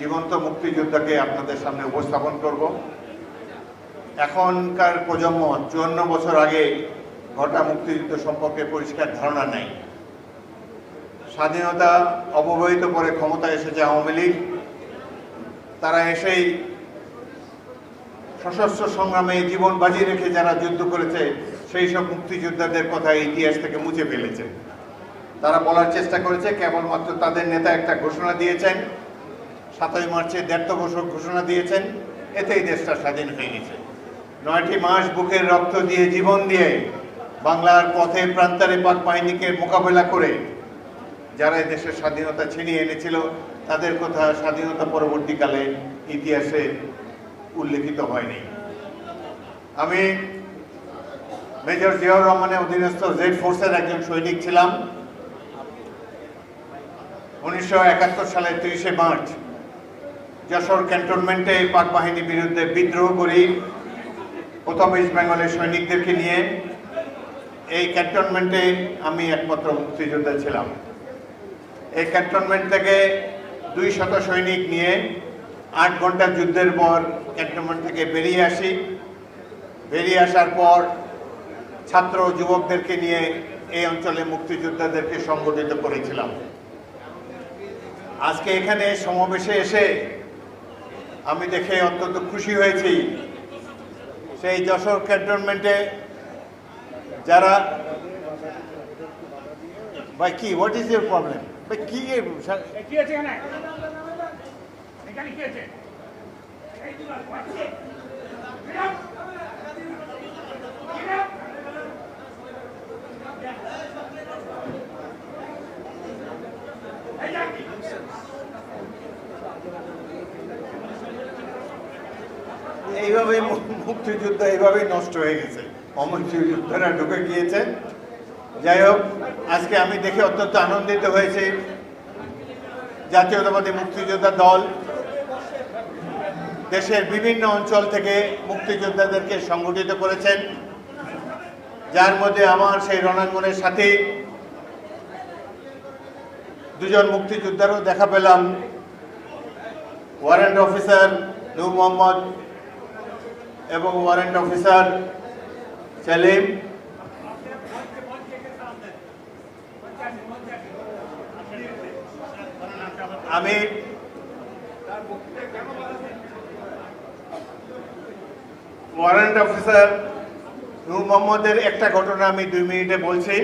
জীবন্ত মুক্তিযোদ্ধাকে আপনাদের সামনে উপস্থাপন করব। এখনকার প্রজন্ম চুয়ান্ন বছর আগে ঘটা মুক্তিযুদ্ধ সম্পর্কে পরিষ্কার ধারণা নেই। স্বাধীনতা অবহেলিত করে ক্ষমতা এসেছে আওয়ামী লীগ। তারা এসেই সশস্ত্র সংগ্রামে জীবন বাজি রেখে যারা যুদ্ধ করেছে, সেই সব মুক্তিযোদ্ধাদের কথা ইতিহাস থেকে মুছে ফেলেছে। তারা বলার চেষ্টা করেছে, কেবলমাত্র তাদের নেতা একটা ঘোষণা দিয়েছেন। সাতই মার্চে দেড় বছর ঘোষণা দিয়েছেন, এতেই দেশটা স্বাধীন হয়ে গেছে। নয়টি মাস বুকের রক্ত দিয়ে জীবন দিয়ে বাংলার পথে প্রান্তরে পাক বাহিনীকে মোকাবেলা করে যারা দেশের স্বাধীনতা ছিনিয়ে এনেছিল, তাদের কথা স্বাধীনতা পরবর্তীকালে ইতিহাসে উল্লেখিত হয়নি। আমি মেজর জিয়াউর রহমানের অধীনস্থ জেড ফোর্সের একজন সৈনিক ছিলাম। উনিশশো একাত্তর সালের তিরিশে মার্চ যশোর ক্যান্টনমেন্টে পাক বাহিনীর বিরুদ্ধে বিদ্রোহ করি। প্রথম ইস্ট বেঙ্গলের সৈনিকদেরকে নিয়ে এই ক্যান্টনমেন্টে আমি একমাত্র মুক্তিযোদ্ধা ছিলাম। এই ক্যান্টনমেন্ট থেকে দুই শত সৈনিক নিয়ে আট ঘণ্টা যুদ্ধের পর ক্যান্টনমেন্ট থেকে বেরিয়ে আসি। বেরিয়ে আসার পর ছাত্র যুবকদেরকে নিয়ে এই অঞ্চলে মুক্তিযোদ্ধাদেরকে সংগঠিত করেছিলাম। আজকে এখানে সমাবেশে এসে আমি দেখে অত্যন্ত খুশি হয়েছি। সেই যশোর ক্যান্টনমেন্টে যারা ভাই, কি হোয়াট ইজ ইউর প্রবলেম ভাই, কি এ- সা- এ কি আছে এখানে এখানে কি আছে এই তোমার বাচ্চা বেরাও বেরাও এই যা এইভাবেই মু- মুক্তিযুদ্ধ এইভাবেই নষ্ট হয়ে গেছে। অমুক্তিযোদ্ধারা ঢুকে গিয়েছে। যাই হোক, আজকে আমি দেখে অত্যন্ত আনন্দিত হয়েছি। জাতীয়তাবাদী মুক্তিযোদ্ধা দল দেশের বিভিন্ন অঞ্চল থেকে মুক্তিযোদ্ধাদেরকে সংগঠিত করেছেন। যার মধ্যে আমার সেই রণাঙ্গনের সাথে দুজন মুক্তিযোদ্ধারও দেখা পেলাম। ওয়ারেন্ট অফিসার নূর মোহাম্মদ এবং ওয়ারেন্ট অফিসার সেলিম। আমি ওয়ারেন্ট অফিসার নূর মোহাম্মদের একটা ঘটনা আমি দুই মিনিটে বলছি।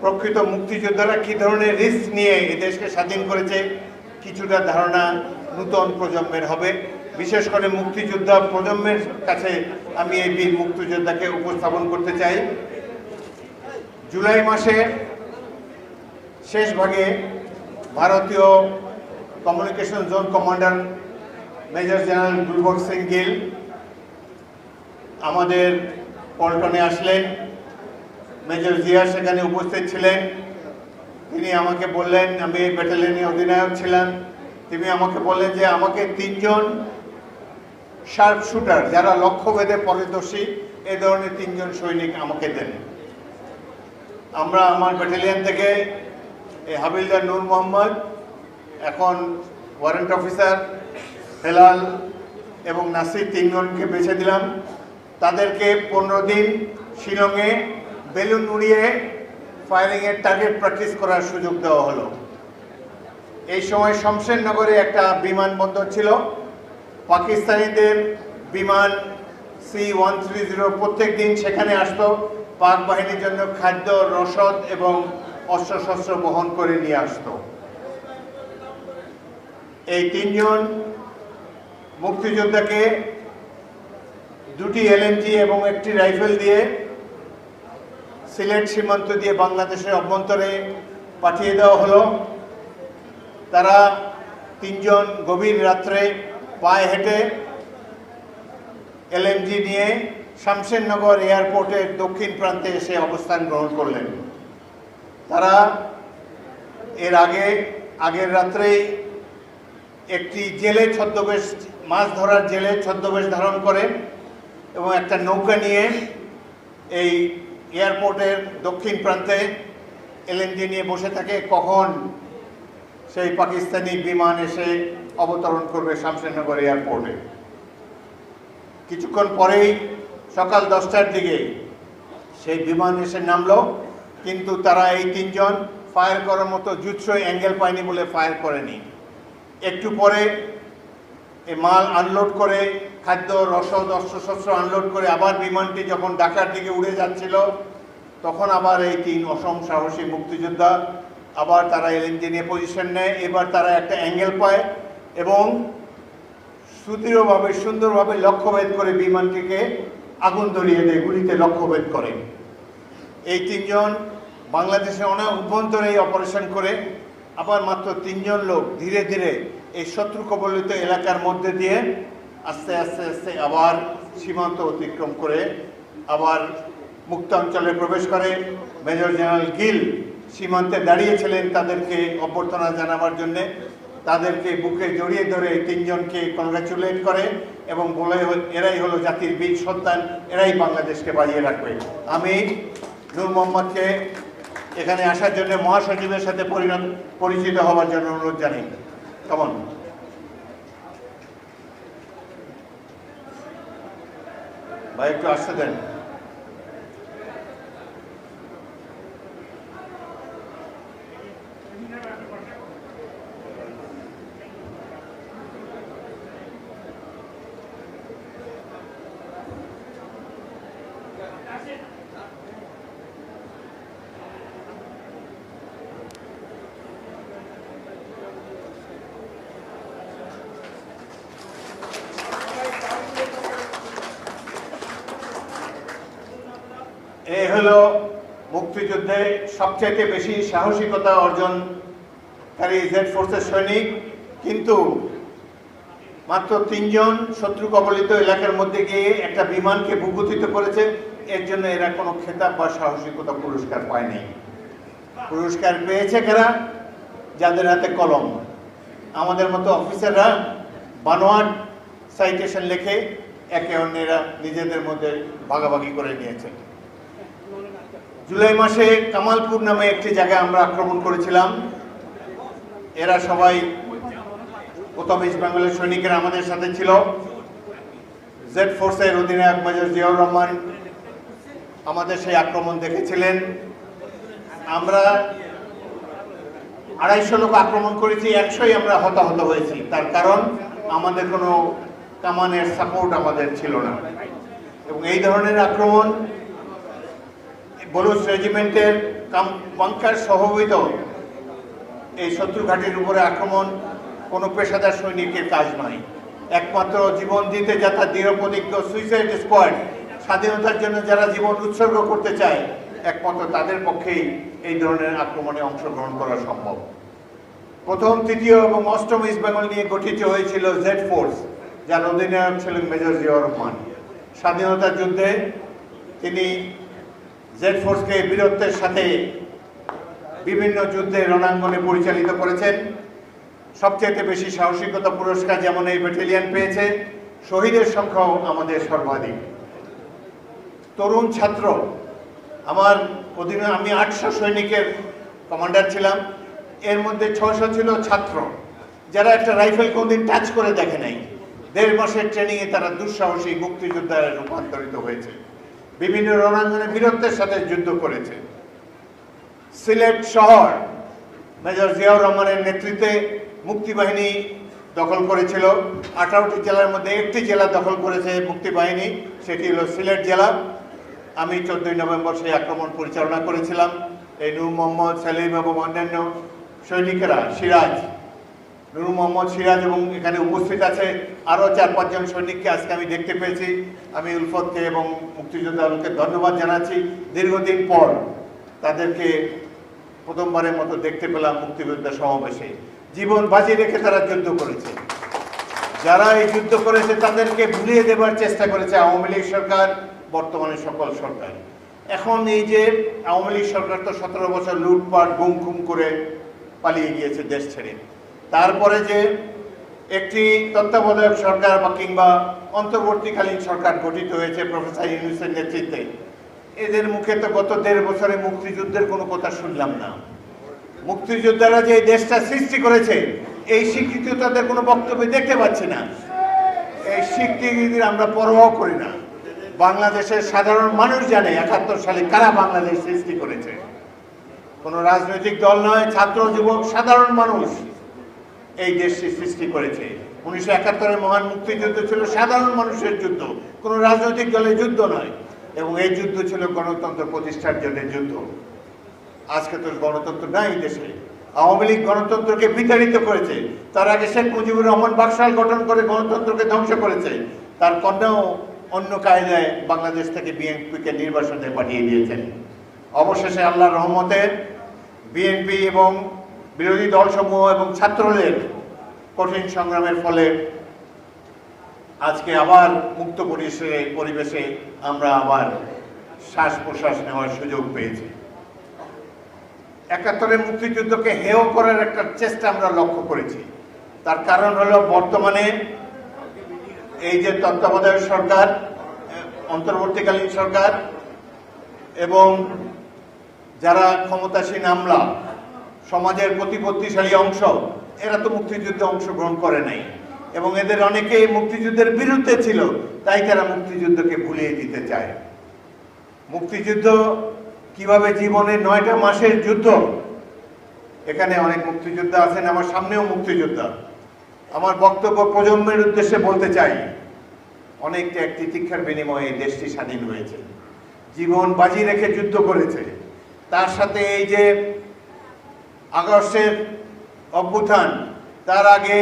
প্রকৃত মুক্তিযোদ্ধারা কি ধরনের রিস্ক নিয়ে দেশকে স্বাধীন করেছে, কিছুটা ধারণা নূতন প্রজন্মের হবে। বিশেষ করে মুক্তিযোদ্ধা প্রজন্মের কাছে আমি এই বীর মুক্তিযোদ্ধাকে উপস্থাপন করতে চাই। জুলাই মাসে শেষ ভাগে ভারতীয় communication zone commander major general Gurbaksh Singh Gill আমাদের পল্টনে আসলেন। মেজর জিয়া সেখানে উপস্থিত ছিলেন। তিনি আমাকে বললেন, আমি ব্যাটালিয়নের অধিনায়ক ছিলাম। তিনি আমাকে বললেন যে আমাকে তিনজন শার্প শুটার, যারা লক্ষ্যভেদে পরিদর্শী, এ ধরনের তিনজন সৈনিক আমাকে দেন। আমরা আমার ব্যাটালিয়ন থেকে এই হাবিলদার নূর মোহাম্মদ, এখন ওয়ারেন্ট অফিসার হেলাল এবং নাসির তিনজনকে বেছে দিলাম। তাদেরকে পনেরো দিন শিলংয়ে বেলুন উড়িয়ে ফায়ারিংয়ের টার্গেট প্র্যাকটিস করার সুযোগ দেওয়া হলো। এই সময় শমশেরনগরে একটা বিমানবন্দর ছিল। পাকিস্তানিদের বিমান সি ওয়ান থ্রি জিরো প্রত্যেক দিন সেখানে আসতো। পাক বাহিনীর জন্য খাদ্য, রসদ এবং অস্ত্রশস্ত্র বহন করে নিয়ে আসতো। এই তিনজন মুক্তিযোদ্ধাকে দুটি এলএমজি এবং একটি রাইফেল দিয়ে সিলেট সীমান্ত দিয়ে বাংলাদেশের অভ্যন্তরে পাঠিয়ে দেওয়া হলো। তারা তিনজন গভীর রাত্রে পায়ে হেঁটে এলএমজি নিয়ে শামশেরনগর এয়ারপোর্টের দক্ষিণ প্রান্তে এসে অবস্থান গ্রহণ করলেন। তারা এর আগে, আগের রাত্রেই একটি জেলে ছদ্মবেশ, মাছ ধরার জেলে ছদ্মবেশ ধারণ করে এবং একটা নৌকা নিয়ে এই এয়ারপোর্টের দক্ষিণ প্রান্তে এলএনজি নিয়ে বসে থাকে। কখন সেই পাকিস্তানি বিমান এসে অবতরণ করবে শামশেরনগর এয়ারপোর্টে। কিছুক্ষণ পরেই সকাল দশটার দিকে সেই বিমান এসে নামলো, কিন্তু তারা এই তিনজন ফায়ার করার মতো জুৎস অ্যাঙ্গেল পায়নি বলে ফায়ার করেনি। একটু পরে মাল আনলোড করে, খাদ্য, রসদ, অস্ত্রশস্ত্র আনলোড করে আবার বিমানটি যখন ঢাকার দিকে উড়ে যাচ্ছিল, তখন আবার এই তিন অসম সাহসী মুক্তিযোদ্ধা আবার তারা এলএনজি নিয়ে পজিশন নেয়। এবার তারা একটা অ্যাঙ্গেল পায় এবং সুদৃঢ়ভাবে, সুন্দরভাবে লক্ষ্যভেদ করে বিমানটিকে আগুন ধরিয়ে দেয়, গুলিতে লক্ষ্যভেদ করে। এই তিনজন বাংলাদেশে অনেক অভ্যন্তরে এই অপারেশন করে। আবার মাত্র তিনজন লোক ধীরে ধীরে এই শত্রু কবলিত এলাকার মধ্যে দিয়ে আস্তে আস্তে আস্তে আবার সীমান্ত অতিক্রম করে, আবার মুক্ত অঞ্চলে প্রবেশ করে। মেজর জেনারেল গিল সীমান্তে দাঁড়িয়েছিলেন তাদেরকে অভ্যর্থনা জানাবার জন্যে। তাদেরকে বুকে জড়িয়ে ধরে তিনজনকে কংগ্রাচুলেট করে এবং বলে এরাই হলো জাতির বীর সন্তান, এরাই বাংলাদেশকে বাজিয়ে রাখবে। আমি নূর মোহাম্মদকে এখানে আসার জন্য মহাসচিবের সাথে পরিণত, পরিচিত হওয়ার জন্য অনুরোধ জানাই। কেমন ভাই, একটু আসতে দেন এই হলো মুক্তিযুদ্ধে সবচাইতে বেশি সাহসিকতা অর্জনকারী জেড ফোর্সের সৈনিক, কিন্তু মাত্র তিনজন শত্রু কবলিত এলাকার মধ্যে গিয়ে একটা বিমানকে ভূগতিত করেছে। এর জন্য এরা কোনো খেতাব বা সাহসিকতা পুরস্কার পায়নি। পুরস্কার পেয়েছে কারা? যাদের হাতে কলম। আমাদের মতো অফিসাররা বানোয়াট সাইটেশন লিখে একে অন্যেরা নিজেদের মধ্যে ভাগাভাগি করে নিয়েছে। জুলাই মাসে কামালপুর নামে একটি জায়গায় আমরা আক্রমণ করেছিলাম। এরা সবাই প্রথম ইস্ট বেঙ্গলের সৈনিকেরা আমাদের সাথে ছিল। জেড ফোর্সের অধিনায়ক মেজর জিয়াউর রহমান আমাদের সেই আক্রমণ দেখেছিলেন। আমরা আড়াইশো লোক আক্রমণ করেছি, একশোই আমরা হতাহত হয়েছি। তার কারণ আমাদের কোনো কামানের সাপোর্ট আমাদের ছিল না। এবং এই ধরনের আক্রমণ বলুস রেজিমেন্টের বাংকার সহবিত এই শত্রু ঘাটির উপরে আক্রমণ কোনো পেশাদার সৈনিকের কাজ নয়। একমাত্র জীবন দিতে যাতা দৃঢ়প্রতিজ্ঞ সুইসাইড স্কোয়াড, স্বাধীনতার জন্য যারা জীবন উৎসর্গ করতে চায়, একমাত্র তাদের পক্ষেই এই ধরনের আক্রমণে অংশগ্রহণ করা সম্ভব। প্রথম, তৃতীয় এবং অষ্টম ইস্ট বেঙ্গল নিয়ে গঠিত হয়েছিল জেড ফোর্স, যার অধিনায়ক ছিলেন মেজর জিয়াউর রহমান। স্বাধীনতার যুদ্ধে তিনি জেড ফোর্সকে বীরত্বের সাথে বিভিন্ন যুদ্ধে রণাঙ্গনে পরিচালিত করেছেন। সবচেয়ে বেশি সাহসিকতা পুরস্কার যেমন এই ব্যাটালিয়ন পেয়েছে, শহীদের সংখ্যাও আমাদের সর্বাধিক। তরুণ ছাত্র, আমার অধীনে আমি আটশো সৈনিকের কমান্ডার ছিলাম। এর মধ্যে ছশো ছিল ছাত্র। যারা একটা রাইফেল কোনদিন টাচ করে দেখে নাই। দেড় মাসের ট্রেনিংয়ে তারা দুঃসাহসী মুক্তিযোদ্ধায় রূপান্তরিত হয়েছে। বিভিন্ন রণাঙ্গনে বীরত্বের সাথে যুদ্ধ করেছে। সিলেট শহর, মেজর জিয়াউর রহমানের নেতৃত্বে মুক্তিবাহিনী দখল করেছিল। আঠারোটি জেলার মধ্যে একটি জেলা দখল করেছে মুক্তিবাহিনী, সেটি হলো সিলেট জেলা। আমি চোদ্দই নভেম্বর সেই আক্রমণ পরিচালনা করেছিলাম। এই নূর মোহাম্মদ, সেলিম এবং অন্যান্য সৈনিকেরা, সিরাজ নুর মোহাম্মদ সিরাজ এবং এখানে উপস্থিত আছে আরও চার পাঁচজন সৈনিককে আজকে আমি দেখতে পেয়েছি। আমি উলফতকে এবং মুক্তিযোদ্ধা আলোকে ধন্যবাদ জানাচ্ছি। দীর্ঘদিন পর তাদেরকে প্রথমবারের মতো দেখতে পেলাম মুক্তিযোদ্ধা সমাবেশে। জীবন বাজি রেখে তারা যুদ্ধ করেছে। যারা এই যুদ্ধ করেছে তাদেরকে ভুলিয়ে দেবার চেষ্টা করেছে আওয়ামী লীগ সরকার, বর্তমানে সকল সরকার। এখন এই যে আওয়ামী লীগ সরকার তো সতেরো বছর লুটপাট, গুম খুম করে পালিয়ে গিয়েছে দেশ ছেড়ে। তারপরে যে একটি তত্ত্বাবধায়ক সরকার বা কিংবা অন্তর্বর্তীকালীন সরকার গঠিত হয়েছে প্রফেসর ইউনুসের নেতৃত্বে, এদের মুখে তো গত দেড় বছরে মুক্তিযুদ্ধের কোনো কথা শুনলাম না। মুক্তিযোদ্ধারা যে দেশটা সৃষ্টি করেছে, এই স্বীকৃতিও তাদের কোনো বক্তব্য দেখতে পাচ্ছি না। এই স্বীকৃতির আমরা পরোয়াও করি না, বাংলাদেশের সাধারণ মানুষ জানে একাত্তর সালে কারা বাংলাদেশ সৃষ্টি করেছে। কোনো রাজনৈতিক দল নয়, ছাত্র, যুবক, সাধারণ মানুষ। এই দেশটি সৃষ্টি করেছে। উনিশশো একাত্তরের মহান মুক্তিযুদ্ধ ছিল সাধারণ মানুষের যুদ্ধ, কোনো রাজনৈতিক দলের যুদ্ধ নয়, এবং এই যুদ্ধ ছিল গণতন্ত্র প্রতিষ্ঠার জন্য যুদ্ধ। আজকে তো গণতন্ত্র নাই দেশে। আওয়ামী লীগ গণতন্ত্রকে বিতাড়িত করেছে। তার আগে শেখ মুজিবুর রহমান বাকশাল গঠন করে গণতন্ত্রকে ধ্বংস করেছে। তার কন্যাও অন্য কায়দায় বাংলাদেশ থেকে বিএনপিকে নির্বাসনে পাঠিয়ে দিয়েছেন। অবশেষে আল্লাহর রহমতের বিএনপি এবং বিরোধী দলসমূহ এবং ছাত্রলীগ কঠিন সংগ্রামের ফলে আজকে আবার মুক্ত পরিবেশে পরিবেশে আমরা আবার শ্বাস প্রশ্বাস নেওয়ার সুযোগ পেয়েছি। একাত্তরের মুক্তিযুদ্ধকে হেয় করার একটা চেষ্টা আমরা লক্ষ্য করেছি। তার কারণ হলো বর্তমানে এই যে তত্ত্বাবধায়ক সরকার, অন্তর্বর্তীকালীন সরকার এবং যারা ক্ষমতাসীন আমলা সমাজের প্রতিপত্তিশালী অংশ, এরা তো মুক্তিযুদ্ধে অংশগ্রহণ করে নাই। এবং এদের অনেকেই মুক্তিযুদ্ধের বিরুদ্ধে ছিল, তাই তারা মুক্তিযুদ্ধকে ভুলিয়ে দিতে চায়। মুক্তিযুদ্ধ কীভাবে জীবনের নয়টা মাসের যুদ্ধ? এখানে অনেক মুক্তিযোদ্ধা আছেন, আমার সামনেও মুক্তিযোদ্ধা। আমার বক্তব্য প্রজন্মের উদ্দেশ্যে বলতে চাই অনেক ত্যাগ তিতিক্ষার বিনিময়ে দেশটি স্বাধীন হয়েছে। জীবন বাজি রেখে যুদ্ধ করেছে। তার সাথে এই যে আগস্টের অভ্যুত্থান, তার আগে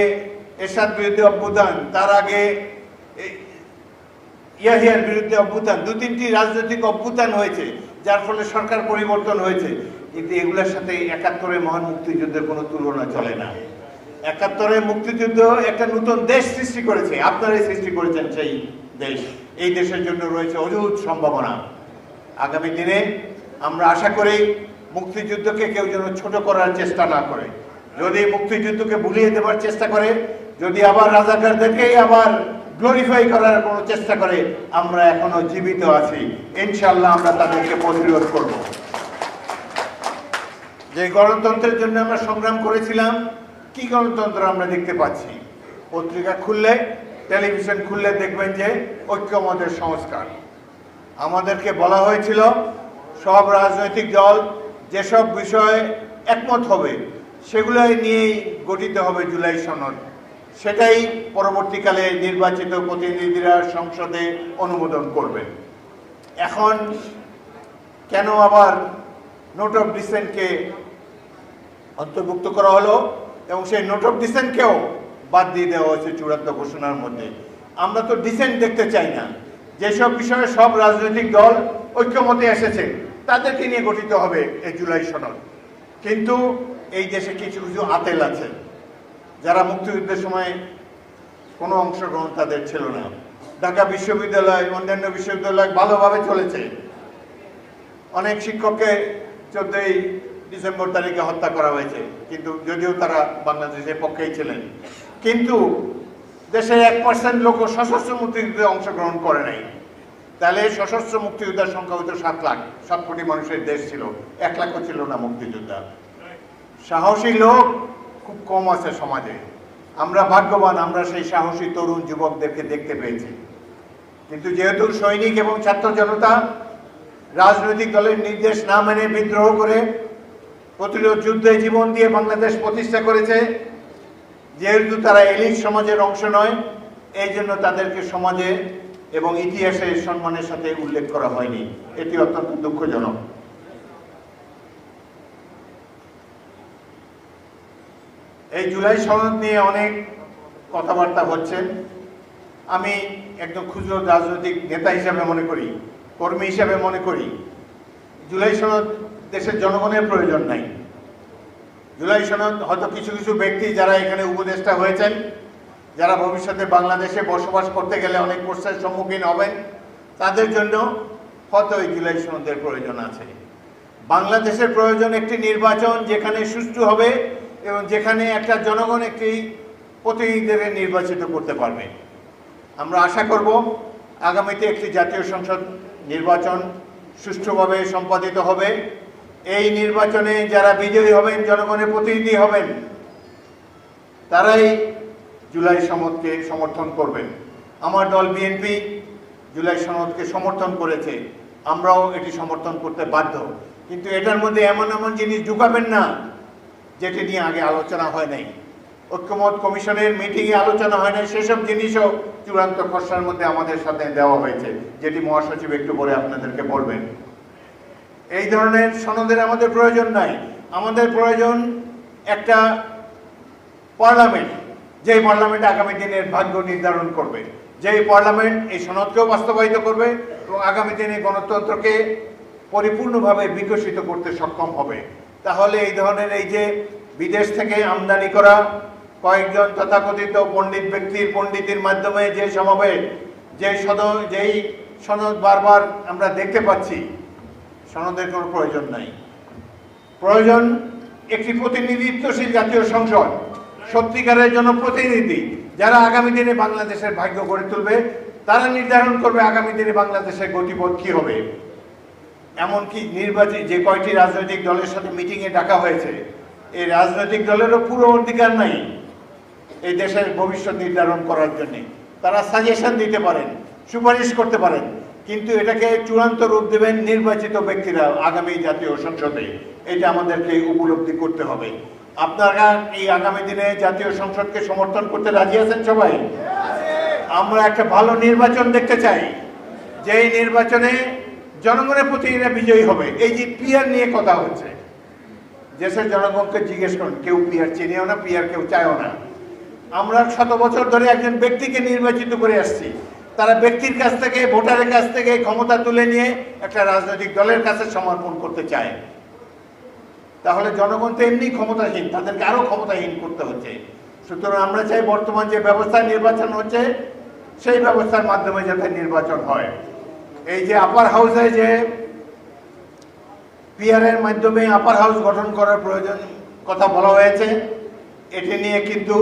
এরশাদ বিরুদ্ধে অভ্যুত্থান, তার আগে ইয়াহিয়ার বিরুদ্ধে অভ্যুত্থান, দু তিনটি রাজনৈতিক অভ্যুত্থান হয়েছে, যার ফলে সরকার পরিবর্তন হয়েছে। কিন্তু এগুলোর সাথে একাত্তরের মহান মুক্তিযুদ্ধের কোনো তুলনা চলে না। একাত্তরের মুক্তিযুদ্ধ একটা নতুন দেশ সৃষ্টি করেছে। আপনারাই সৃষ্টি করেছেন সেই দেশ। এই দেশের জন্য রয়েছে অযুত সম্ভাবনা। আগামী দিনে আমরা আশা করি মুক্তিযুদ্ধকে কেউ যেন ছোট করার চেষ্টা না করে। যদি মুক্তিযুদ্ধকে ভুলিয়ে দেওয়ার চেষ্টা করে, যদি আবার রাজাকারদেরকেই আবার গ্লোরিফাই করার কোনো চেষ্টা করে, আমরা এখনও জীবিত আছি। ইনশাল্লাহ আমরা তাদেরকে প্রতিরোধ করব। যে গণতন্ত্রের জন্য আমরা সংগ্রাম করেছিলাম, কি গণতন্ত্র আমরা দেখতে পাচ্ছি? পত্রিকা খুললে, টেলিভিশন খুললে দেখবেন যে ঐক্যমতের সংস্কার। আমাদেরকে বলা হয়েছিল, সব রাজনৈতিক দল যেসব বিষয়ে একমত হবে, সেগুলোই নিয়েই গঠিত হবে জুলাই সনদ। সেটাই পরবর্তীকালে নির্বাচিত প্রতিনিধিরা সংসদে অনুমোদন করবেন। এখন কেন আবার নোট অফ ডিসেন্টকে অন্তর্ভুক্ত করা হলো এবং সেই নোট অফ ডিসেন্টকেও বাদ দিয়ে দেওয়া হয়েছে চূড়ান্ত ঘোষণার মধ্যে? আমরা তো ডিসেন্ট দেখতে চাই না। যেসব বিষয়ে সব রাজনৈতিক দল ঐক্যমতে এসেছে তাদেরকে নিয়ে গঠিত হবে এই জুলাই সনদ। কিন্তু এই দেশে কিছু কিছু আতেল আছে, যারা মুক্তিযুদ্ধের সময় কোনো অংশগ্রহণ তাদের ছিল না। ঢাকা বিশ্ববিদ্যালয়, অন্যান্য বিশ্ববিদ্যালয় ভালোভাবে চলেছে। অনেক শিক্ষককে চোদ্দই ডিসেম্বর তারিখে হত্যা করা হয়েছে, কিন্তু যদিও তারা বাংলাদেশের পক্ষেই ছিলেন। কিন্তু দেশের এক পার্সেন্ট লোক সশস্ত্র মুক্তিযুদ্ধে অংশগ্রহণ করে নাই। তাহলে সশস্ত্র মুক্তিযোদ্ধার সংখ্যা হতো সাত লাখ। সাত কোটি মানুষের দেশ ছিল। এক লাখও ছিল না মুক্তিযোদ্ধা। সাহসী লোক খুব কম আছে সমাজে। আমরা ভাগ্যবান, আমরা সেই সাহসী তরুণ যুবকদেরকে দেখতে পেয়েছি। কিন্তু যেহেতু সৈনিক এবং ছাত্র জনতা রাজনৈতিক দলের নির্দেশ না মেনে বিদ্রোহ করে প্রতিরোধ যুদ্ধে জীবন দিয়ে বাংলাদেশ প্রতিষ্ঠা করেছে, যেহেতু তারা এলিট সমাজের অংশ নয়, এই জন্য তাদেরকে সমাজে এবং ইতিহাসে সম্মানের সাথে উল্লেখ করা হয়নি। এটি অত্যন্ত দুঃখজনক। এই জুলাই সনদ নিয়ে অনেক কথাবার্তা হচ্ছে। আমি একজন খুচরো রাজনৈতিক নেতা হিসাবে মনে করি, কর্মী হিসাবে মনে করি। জুলাই সনদ দেশের জনগণের প্রয়োজন নাই। জুলাই সনদ হয়তো কিছু কিছু ব্যক্তি যারা এখানে উপদেষ্টা হয়েছেন যারা ভবিষ্যতে বাংলাদেশে বসবাস করতে গেলে অনেক প্রশ্নের সম্মুখীন হবেন, তাদের জন্য এই জুলাই প্রয়োজন আছে। বাংলাদেশের প্রয়োজন একটি নির্বাচন যেখানে সুষ্ঠু হবে এবং যেখানে একটা জনগণ একটি প্রতিনিধিদের নির্বাচিত করতে পারবে। আমরা আশা করব আগামীতে একটি জাতীয় সংসদ নির্বাচন সুষ্ঠুভাবে সম্পাদিত হবে। এই নির্বাচনে যারা বিজয়ী হবেন, জনগণের প্রতিনিধি হবেন, তারাই জুলাই সনদকে সমর্থন করবেন। আমার দল বিএনপি জুলাই সনদকে সমর্থন করেছে। আমরাও এটি সমর্থন করতে বাধ্য। কিন্তু এটার মধ্যে এমন এমন জিনিস ঢুকাবেন না, যেটি নিয়ে আগে আলোচনা হয় নাই। ঐক্যমত কমিশনের মিটিংয়ে আলোচনা হয় নাই, সেসব জিনিসও চূড়ান্ত খসড়ার মধ্যে আমাদের সাথে দেওয়া হয়েছে, যেটি মহাসচিব একটু পরে আপনাদেরকে বলবেন। এই ধরনের সনদের আমাদের প্রয়োজন নাই। আমাদের প্রয়োজন একটা পার্লামেন্ট যেই পার্লামেন্ট আগামী দিনের ভাগ্য নির্ধারণ করবে, যেই পার্লামেন্ট এই সনদকেও বাস্তবায়িত করবে এবং আগামী দিনে গণতন্ত্রকে পরিপূর্ণভাবে বিকশিত করতে সক্ষম হবে। তাহলে এই ধরনের এই যে বিদেশ থেকে আমদানি করা কয়েকজন তথাকথিত পণ্ডিত ব্যক্তির পণ্ডিতের মাধ্যমে যে সমাবেশ, যে সদ যেই সনদ বারবার আমরা দেখতে পাচ্ছি, সনদের কোনো প্রয়োজন নাই। প্রয়োজন একটি প্রতিনিধিত্বশীল জাতীয় সংসদ। সত্যিকারের জন্য প্রতিনিধি যারা আগামী দিনে বাংলাদেশের ভাগ্য গড়ে তুলবে, তারা নির্ধারণ করবে আগামী দিনে বাংলাদেশের গতিপথ কি হবে। এমনকি নির্বাচন যে কয়টি রাজনৈতিক দলের সাথে মিটিংয়ে ডাকা হয়েছে, এই রাজনৈতিক দলেরও পুরো অধিকার নাই এই দেশের ভবিষ্যৎ নির্ধারণ করার জন্য। তারা সাজেশন দিতে পারেন, সুপারিশ করতে পারেন, কিন্তু এটাকে চূড়ান্ত রূপ দেবেন নির্বাচিত ব্যক্তিরা আগামী জাতীয় সংসদে। এটা আমাদেরকে উপলব্ধি করতে হবে। আপনারা এই আগামী দিনে জাতীয় সংসদকে সমর্থন করতে রাজি আছেন সবাই? আমরা একটা ভালো নির্বাচন দেখতে চাই। যেই নির্বাচনে জনগণের প্রতিনিধিরা বিজয়ী হবে। এই যে পিয়ার নিয়ে কথা হচ্ছে। দেশের জনগণকে জিজ্ঞেস করুন, কেউ পিয়ার চিনেও না পিয়ার কেউ চায়ও না। আমরা শত বছর ধরে একজন ব্যক্তিকে নির্বাচিত করে আসছি। তারা ব্যক্তির কাছ থেকে, ভোটারের কাছ থেকে ক্ষমতা তুলে নিয়ে একটা রাজনৈতিক দলের কাছে সমর্পণ করতে চায়। তাহলে জনগণ তো এমনি ক্ষমতাহীন, তাদেরকে আরও ক্ষমতাহীন করতে হচ্ছে। সুতরাং আমরা চাই বর্তমান যে ব্যবস্থায় নির্বাচন হচ্ছে, সেই ব্যবস্থার মাধ্যমে যাতে নির্বাচন হয়। এই যে আপার হাউসে যে পিয়ারের মাধ্যমে আপার হাউস গঠন করার প্রয়োজন কথা বলা হয়েছে, এটি নিয়ে কিন্তু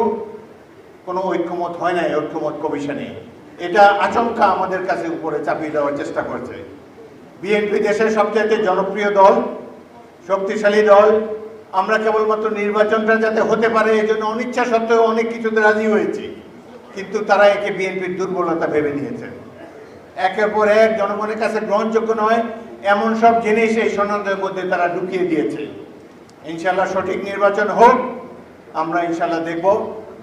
কোনো ঐক্যমত হয় নাই ঐক্যমত কমিশনে। এটা আচমকা আমাদের কাছে উপরে চাপিয়ে দেওয়ার চেষ্টা করছে। বিএনপি দেশের সবচেয়ে জনপ্রিয় দল শক্তিশালী দল। আমরা কেবলমাত্র নির্বাচনটা যাতে হতে পারে, এই জন্য অনিচ্ছা সত্ত্বেও অনেক কিছুতে রাজি হয়েছি। কিন্তু তারা একে বিএনপির দুর্বলতা ভেবে নিয়েছেন একের পর এক জনগণের কাছে গ্রহণযোগ্য নয়, এমন সব জিনিস এই সন্ন্যদের মধ্যে তারা ঢুকিয়ে দিয়েছে। ইনশাল্লাহ সঠিক নির্বাচন হোক, আমরা ইনশাল্লাহ দেখব।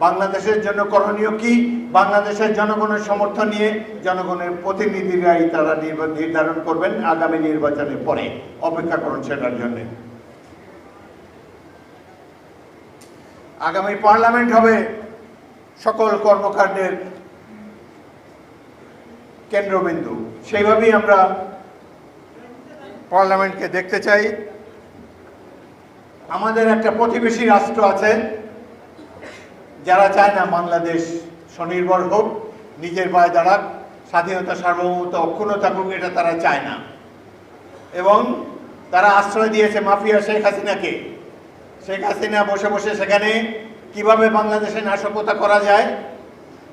বাংলাদেশের জন্য করণীয় কি? বাংলাদেশের জনগণের সমর্থন নিয়ে জনগণের প্রতিনিধিরাই তারা নির্ধারণ করবেন আগামী নির্বাচনের পরে। অপেক্ষা করুন সেটার জন্য। আগামী পার্লামেন্ট হবে সকল কর্মকাণ্ডের কেন্দ্রবিন্দু। সেইভাবেই আমরা পার্লামেন্টকে দেখতে চাই। আমাদের একটা প্রতিবেশী রাষ্ট্র আছে যারা চায় না বাংলাদেশ স্বনির্ভর হোক, নিজের পায়ে দাঁড়াক, স্বাধীনতা, সার্বভৌমত্ব, অক্ষুণ্ণ থাকুক, এটা তারা চায় না। এবং তারা আশ্রয় দিয়েছে মাফিয়া শেখ হাসিনাকে। শেখ হাসিনা বসে বসে সেখানে কীভাবে বাংলাদেশে নাশকতা করা যায়,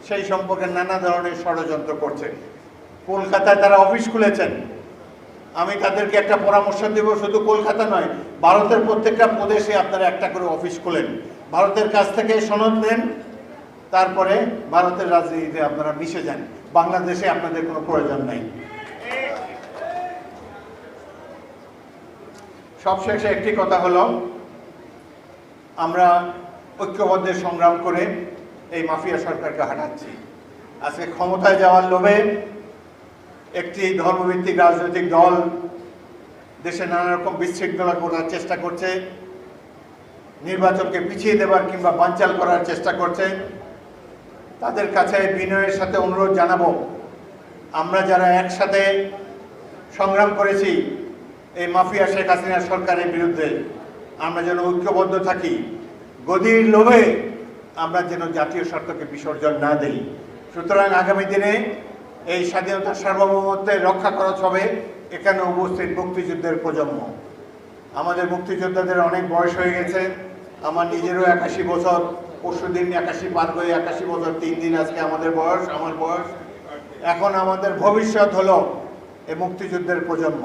সেই সম্পর্কে নানা ধরনের ষড়যন্ত্র করছে। কলকাতায় তারা অফিস খুলেছেন। আমি তাদেরকে একটা পরামর্শ দেব, শুধু কলকাতা নয়, ভারতের প্রত্যেকটা প্রদেশে আপনারা একটা করে অফিস খোলেন। ভারতের কাছ থেকে সনদ নেন, তারপরে ভারতের রাজনীতিতে আপনারা মিশে যান। বাংলাদেশে আপনাদের কোনো প্রয়োজন নাই। সবশেষে একটি কথা হলো, আমরা ঐক্যবদ্ধ সংগ্রাম করে এই মাফিয়া সরকারকে হাঁটাচ্ছি। আজকে ক্ষমতায় যাওয়ার লোভে একটি ধর্মভিত্তিক রাজনৈতিক দল দেশে নানা রকম বিশৃঙ্খলা করার চেষ্টা করছে। নির্বাচনকে পিছিয়ে দেবার কিংবা বানচাল করার চেষ্টা করছে, তাদের কাছে বিনয়ের সাথে অনুরোধ জানাব। আমরা যারা একসাথে সংগ্রাম করেছি, এই মাফিয়া শেখ হাসিনা সরকারের বিরুদ্ধে, আমরা যেন ঐক্যবদ্ধ থাকি। গদির লোভে আমরা যেন জাতীয় স্বার্থকে বিসর্জন না দিই। সুতরাং আগামী দিনে এই স্বাধীনতার সার্বভৌমত্বের রক্ষা খরচ হবে, এখানে উপস্থিত মুক্তিযুদ্ধের প্রজন্ম। আমাদের মুক্তিযোদ্ধাদের অনেক বয়স হয়ে গেছে। আমার নিজেরও একাশি বছর, পরশু দিন একাশি পার হয়ে একাশি বছর, তিন দিন আজকে আমাদের বয়স, আমার বয়স। এখন আমাদের ভবিষ্যৎ হলো এই মুক্তিযুদ্ধের প্রজন্ম।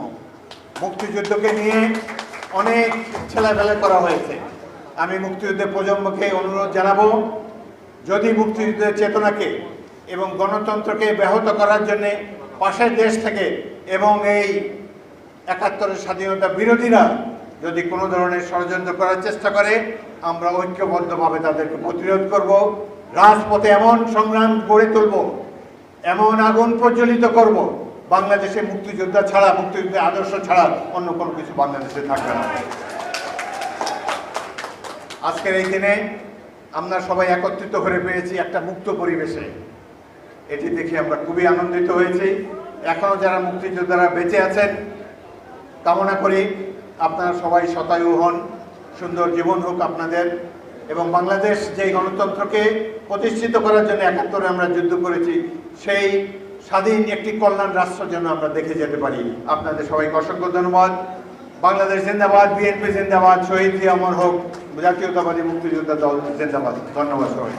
মুক্তিযুদ্ধকে নিয়ে অনেক ছেলেবেলা করা হয়েছে। আমি মুক্তিযুদ্ধের প্রজন্মকে অনুরোধ জানাব, যদি মুক্তিযুদ্ধের চেতনাকে এবং গণতন্ত্রকে ব্যাহত করার জন্য পাশের দেশ থেকে এবং এই একাত্তরের স্বাধীনতা বিরোধীরা যদি কোনো ধরনের ষড়যন্ত্র করার চেষ্টা করে, আমরা ঐক্যবদ্ধভাবে তাদেরকে প্রতিরোধ করব, রাজপথে এমন সংগ্রাম গড়ে তুলব, এমন আগুন প্রজ্বলিত করব, বাংলাদেশে মুক্তিযোদ্ধা ছাড়া, মুক্তিযুদ্ধের আদর্শ ছাড়া অন্য কোনো কিছু বাংলাদেশে থাকবে না। আজকের এই দিনে আমরা সবাই একত্রিত হয়ে পেয়েছি একটা মুক্ত পরিবেশে। এটি দেখে আমরা খুবই আনন্দিত হয়েছি। এখনও যারা মুক্তিযোদ্ধারা বেঁচে আছেন, কামনা করি আপনারা সবাই শতায়ু হন, সুন্দর জীবন হোক আপনাদের। এবং বাংলাদেশ যে গণতন্ত্রকে প্রতিষ্ঠিত করার জন্য একাত্তরে আমরা যুদ্ধ করেছি, সেই স্বাধীন একটি কল্যাণ রাষ্ট্র যেন আমরা দেখে যেতে পারি। আপনাদের সবাইকে অসংখ্য ধন্যবাদ। বাংলাদেশ জিন্দাবাদ, বিএনপি জিন্দাবাদ, শহীদ জিয়া হোক, জাতীয়তাবাদী মুক্তিযোদ্ধা দল জিন্দাবাদ। ধন্যবাদ সবাই